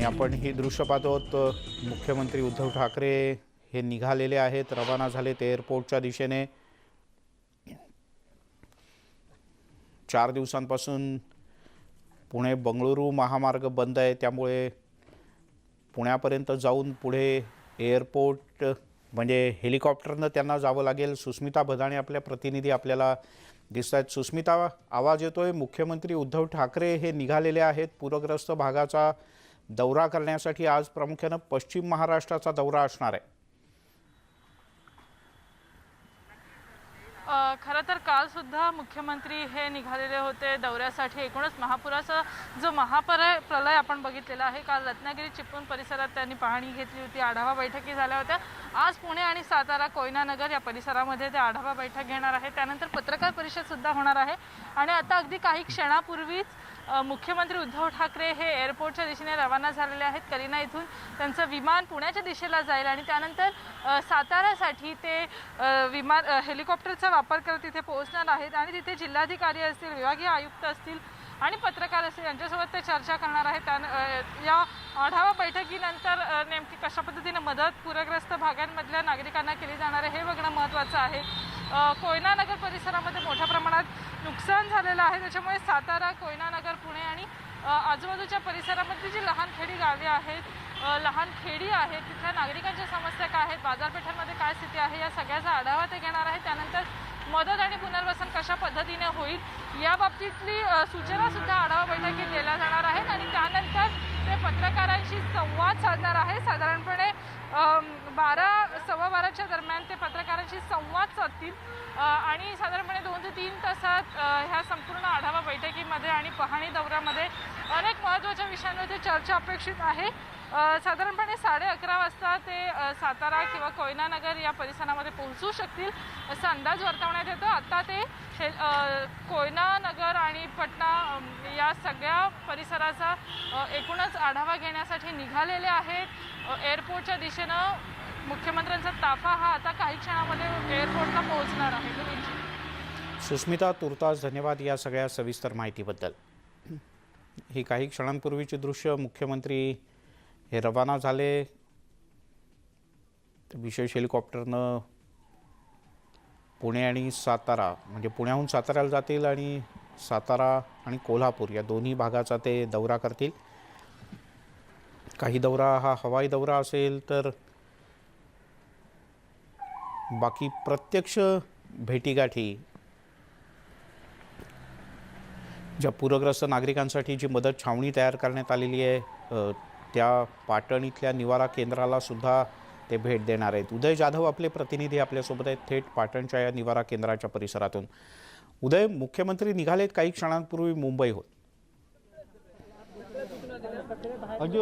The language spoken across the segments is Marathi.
आणि आपण ही दृश्य पाहतो मुख्यमंत्री उद्धव ठाकरे हे निघालेले आहेत रवाना झालेत एअरपोर्टच्या दिशेने. चार दिवसांपासून पुणे बंगळुरू महामार्ग बंद आहे त्यामुळे पुण्यापर्यंत जाऊन पुढे एअरपोर्ट म्हणजे हेलिकॉप्टरनं त्यांना जावं लागेल. सुस्मिता भदाणे आपल्या प्रतिनिधी आपल्याला दिसत आहेत. सुस्मिता आवाज येतोय. मुख्यमंत्री उद्धव ठाकरे हे निघालेले आहेत. पूरग्रस्त भागाचा दौरा करण्यासाठी आज प्रामुख्यानं पश्चिम महाराष्ट्राचा दौरा असणार आहे. खरं तर काल सुद्धा मुख्यमंत्री हे निघालेले होते दौऱ्यासाठी. एकूणच महापुराचा जो महापरय प्रलय आपण बघितलेला आहे काल रत्नागिरी चिपळूण परिसरात त्यांनी पाहणी घेतली होती. आढावा बैठकी झाल्या होत्या. आज पुणे आणि सातारा कोयनानगर या परिसरामध्ये ते आढावा बैठक घेणार आहे. त्यानंतर पत्रकार परिषद सुद्धा होणार आहे. आणि आता अगदी काही क्षणापूर्वीच मुख्यमंत्री उद्धव ठाकरे हे एअरपोर्टच्या दिशेने रवाना झालेले आहेत. करीना इथून त्यांचं विमान पुण्याच्या दिशेला जाईल आणि त्यानंतर साताऱ्यासाठी ते विमान हेलिकॉप्टरचा वापर करत तिथे पोहोचणार आहेत आणि तिथे जिल्हाधिकारी असतील विभागीय आयुक्त असतील आणि पत्रकार असतील यांच्यासोबत ते चर्चा करणार आहेत. त्या या आढावा बैठकीनंतर नेमकी कशा पद्धतीने मदत पूरग्रस्त भागांमधल्या नागरिकांना केली जाणार आहे हे बघणं महत्त्वाचं आहे. कोयना नगर परिसरामध्ये मोठ्या प्रमाणात नुकसान झालेलं आहे. त्याच्यामुळे सातारा कोयना नगर पुणे आणि आजूबाजूच्या परिसरामध्ये जी लहान खेडी गावे आहेत लहान खेडी आहेत तिथल्या नागरिकांच्या समस्या काय आहेत बाजारपेठांमध्ये काय स्थिती आहे या सगळ्याचा आढावा ते घेणार आहे त्यानंतर मदत आणि पुनर्वसन कशा पद्धतीने होईल या बाबतीतली सूचना सुद्धा आढावा बैठकीत दिल्या जाणार आहेत. आणि त्यानंतर ते पत्रकारांशी संवाद साधणार आहे. साधारणपणे बारा सव्वा बाराच्या दरम्यान ते पत्रकारांशी संवाद साधतील. आणि साधारणपणे दोन ते तीन तासात ह्या संपूर्ण आढावा बैठकीमध्ये आणि पाहणी दौऱ्यामध्ये अनेक महत्त्वाच्या विषयांवरती चर्चा अपेक्षित आहे. साधारणपणे साडे अकरा वाजता ते सातारा किंवा कोयनानगर या परिसरामध्ये पोहोचू शकतील असा अंदाज वर्तवण्यात येतो. आत्ता ते हे कोयनानगर आणि पटना या सगळ्या परिसराचा एकूणच आढावा घेण्यासाठी निघालेले आहेत. एअरपोर्टच्या दिशेनं मुख्यमंत्र्यांचा ताफा हा आता काही क्षणामध्ये एअरपोर्टला पोहोचणार आहे सुस्मिता तुर्तास धन्यवाद या सगळ्या सविस्तर माहितीबद्दल. ही काही क्षणांपूर्वीची दृश्य मुख्यमंत्री हे रवाना झाले. विशेष हेलिकॉप्टरनं पुणे आणि सातारा म्हणजे पुण्याहून साताऱ्याला जातील आणि सातारा आणि कोल्हापूर या दोन्ही भागाचा ते दौरा करतील. काही दौरा हा हवाई दौरा असेल तर बाकी प्रत्यक्ष भेटीगाठी. ज्या पूरग्रस्त नागरिकांसाठी जी मदत छावणी तयार करण्यात आलेली आहे त्या पाटण इथल्या निवारा केंद्राला सुद्धा ते भेट देणार आहेत. उदय जाधव आपले प्रतिनिधी आपल्यासोबत आहेत थेट पाटणच्या या निवारा केंद्राच्या परिसरातून. उदय मुख्यमंत्री निघालेत काही क्षणांपूर्वी मुंबईहून अगदी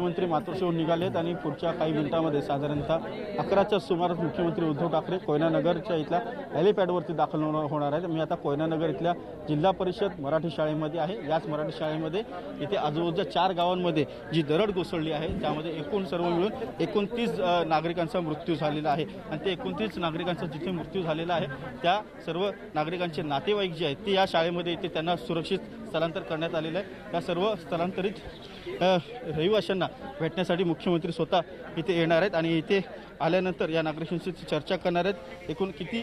मुख्यमंत्री मातोश्रीहून निघालेत आणि पुढच्या काही मिनिटांमध्ये साधारणतः अकराच्या सुमारास मुख्यमंत्री उद्धव ठाकरे कोयनानगरच्या इथल्या हेलिपॅडवरती दाखल होणार होणार आहेत. मी आता कोयनानगर इथल्या जिल्हा परिषद मराठी शाळेमध्ये आहे. याच मराठी शाळेमध्ये इथे आजूबाजूच्या चार गावांमध्ये जी दरड कोसळली आहे त्यामध्ये एकूण सर्व मिळून एकोणतीस नागरिकांचा मृत्यू झालेला आहे. आणि ते एकोणतीस नागरिकांचा जिथे मृत्यू झालेला आहे त्या सर्व नागरिकांचे नातेवाईक जे आहेत ते या शाळेमध्ये इथे त्यांना सुरक्षित स्थलांतर करण्यात आलेलं आहे. या सर्व स्थलांतरित रहिवाशांना भेटण्यासाठी मुख्यमंत्री स्वतः इथे येणार आहेत आणि इथे आल्यानंतर या नागरिकांशी चर्चा करणार आहेत. एकूण किती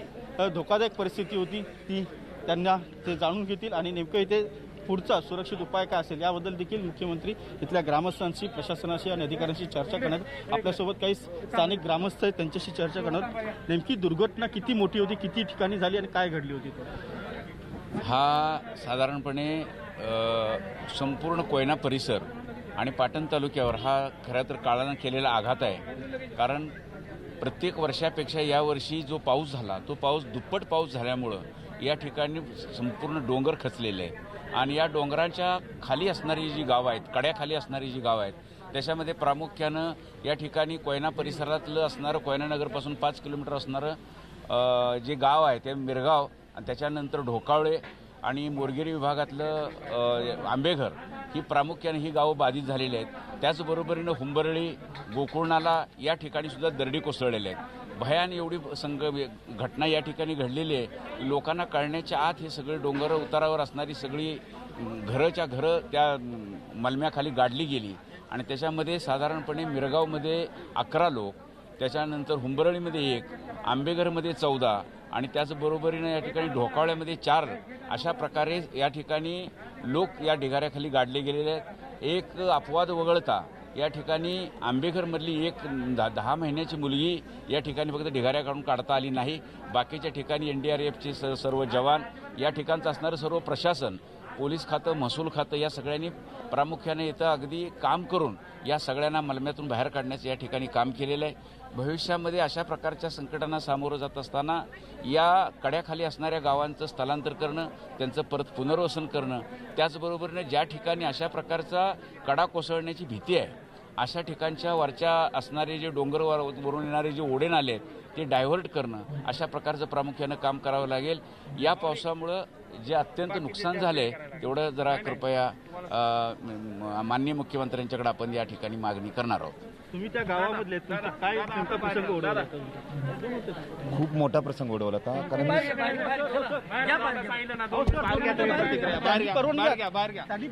धोकादायक परिस्थिती होती ती त्यांना ते जाणून घेतील आणि नेमकं इथे पुढचा सुरक्षित उपाय काय असेल याबद्दल देखील मुख्यमंत्री इथल्या ग्रामस्थांशी प्रशासनाशी आणि अधिकाऱ्यांशी चर्चा करण्यात आपल्यासोबत काही स्थानिक ग्रामस्थ आहेत त्यांच्याशी चर्चा करणार नेमकी दुर्घटना किती मोठी होती किती ठिकाणी झाली आणि काय घडली होती? हा साधारणपणे संपूर्ण कोयना परिसर आणि पाटण तालुक्यावर हा खरं तर काळानं केलेला आघात आहे. कारण प्रत्येक वर्षापेक्षा यावर्षी जो पाऊस झाला तो पाऊस दुप्पट पाऊस झाल्यामुळं या ठिकाणी संपूर्ण डोंगर खचलेले आहे आणि या डोंगराच्या खाली असणारी जी गावं आहेत कड्याखाली असणारी जी गावं आहेत त्याच्यामध्ये प्रामुख्यानं या ठिकाणी कोयना परिसरातलं असणारं कोयनानगरपासून पाच किलोमीटर असणारं जे गाव आहे ते मिरगाव आणि त्याच्यानंतर ढोकावळे आणि मोरगिरी विभागातलं आंबेघर ही प्रामुख्याने ही गावं बाधित झालेली आहेत. त्याचबरोबरीनं हुंबरळी गोकुळनाला या ठिकाणी सुद्धा दरडी कोसळलेल्या आहेत. भयान एवढी संघ घटना या ठिकाणी घडलेली आहे लोकांना कळण्याच्या आत हे सगळे डोंगर उतारावर असणारी सगळी घरच्या घरं त्या मलम्याखाली गाडली गेली. आणि त्याच्यामध्ये साधारणपणे मिरगावमध्ये अकरा लोक त्याच्यानंतर हुंबरळीमध्ये एक आंबेघरमध्ये चौदा आणि त्याचबरोबरीनं या ठिकाणी ढोकावळ्यामध्ये चार अशा प्रकारे या ठिकाणी लोक या ढिगाऱ्याखाली गाडले गेलेले आहेत. एक अपवाद वगळता या ठिकाणी आंबेघरमधली एक दहा दहा महिन्याची मुलगी या ठिकाणी फक्त ढिगाऱ्या काढून काढता आली नाही. बाकीच्या ठिकाणी एन डी आर एफचे स सर्व जवान या ठिकाणचं असणारं सर्व प्रशासन पोलीस खातं महसूल खातं या सगळ्यांनी प्रामुख्याने इथं अगदी काम करून या सगळ्यांना मलम्यातून बाहेर काढण्याचं या ठिकाणी काम केलेलं आहे. भविष्यामध्ये अशा प्रकारच्या संकटांना सामोरं जात असताना या कड्याखाली असणाऱ्या गावांचं स्थलांतर करणं त्यांचं परत पुनर्वसन करणं त्याचबरोबरीने ज्या ठिकाणी अशा प्रकारचा कडा कोसळण्याची भीती आहे अशा ठिकाणच्या वरच्या असणारे जे डोंगर वर- वरून येणारे जे ओढे नाले आहेत ते डायव्हर्ट करणं अशा प्रकारचं प्रामुख्यानं काम करावं लागेल. या पावसामुळं जे अत्यंत नुकसान झालं आहे तेवढं जरा कृपया माननीय मुख्यमंत्र्यांच्याकडे आपण या ठिकाणी मागणी करणार आहोत. तुम्ही त्या गावामधले तुमचा काय नेमका प्रसंग ओढवला खूप मोठा प्रसंग ओढवला होता कारण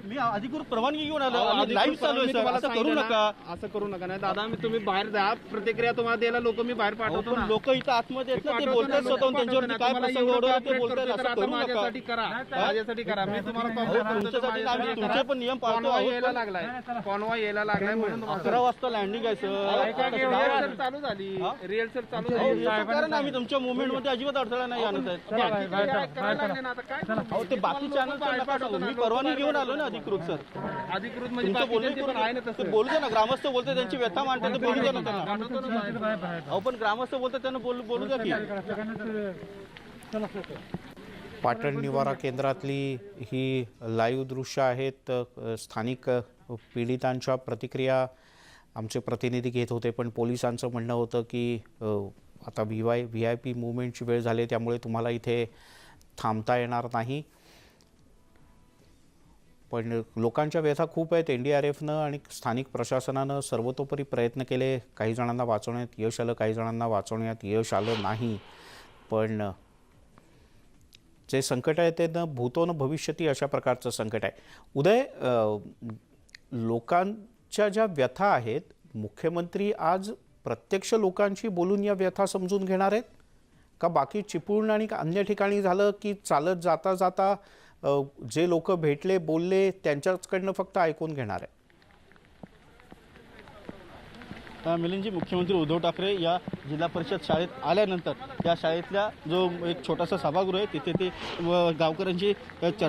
मी अधिकृत परवानगी घेऊन आलो लाईव्ह चालू आहे सर असं करू नका असं करू नका नाही दादा मी तुम्ही बाहेर जा प्रतिक्रिया तुम्हाला द्यायला लोक मी बाहेर पाठवतो लोक इथं आतमध्ये आहेत ना ते बोलतात स्वतःहून त्यांच्यावरती काय प्रसंग ओढवला ते बोलतात असं करू नका माझ्यासाठी करा माझ्यासाठी करा मी तुम्हाला. तुमचे पण नियम पाळतो यायला लागलाय कॉन्वॉय यायला लागलाय म्हणून अकरा वाजता लँडिंग आहे सर? चालू झाली. रिहर्सल चालू झाली. कारण आम्ही तुमच्या मुवमेंटमध्ये अजिबात अडथळा नाही आणत आहेत काय काय ते बाकी चॅनल तर. मी परवानगी घेऊन आलो ना अधिकृत सर. अधिकृत म्हणजे बोलू ना ग्रामस्थ बोलते त्यांची व्यथा मांडतात ते बोलू द्या ना त्यांना. अहो पण ग्रामस्थ बोलतात त्यांना बोलू बोलू द्या की. पाटण निवारा केंद्रातली ही लाईव्ह दृश्य आहेत स्थानिक पीडितांच्या प्रतिक्रिया आमचे प्रतिनिधी घेत होते पण पोलिसांचं म्हणणं होतं की आता V Y V I P मुवमेंटची वेळ झाली त्यामुळे तुम्हाला इथे थांबता येणार नाही. पण लोकांच्या व्यथा खूप आहेत. एन डी आर एफनं आणि स्थानिक प्रशासनानं सर्वतोपरी प्रयत्न केले. काही जणांना वाचवण्यात यश आलं काही जणांना वाचवण्यात यश आलं नाही. पण जे संकट आहे ते न भूतो न भविष्यती अशा प्रकारचं संकट आहे. उदय लोकां च्या ज्या व्यथा आहेत मुख्यमंत्री आज प्रत्यक्ष लोकांशी बोलून या व्यथा समजून घेणार आहेत? का बाकी चिपळूण आणि अन्य ठिकाणी झालं की चालत जाता जाता जे लोक भेटले बोलले त्यांच्याचकडनं फक्त ऐकून घेणार आहे मिलिंदजी मुख्यमंत्री उद्धव ठाकरे या जिल्हा परिषद शाळेत आल्यानंतर या शाळेतल्या जो एक छोटासा सभागृह आहे तिथे ते गावकऱ्यांची चर्चा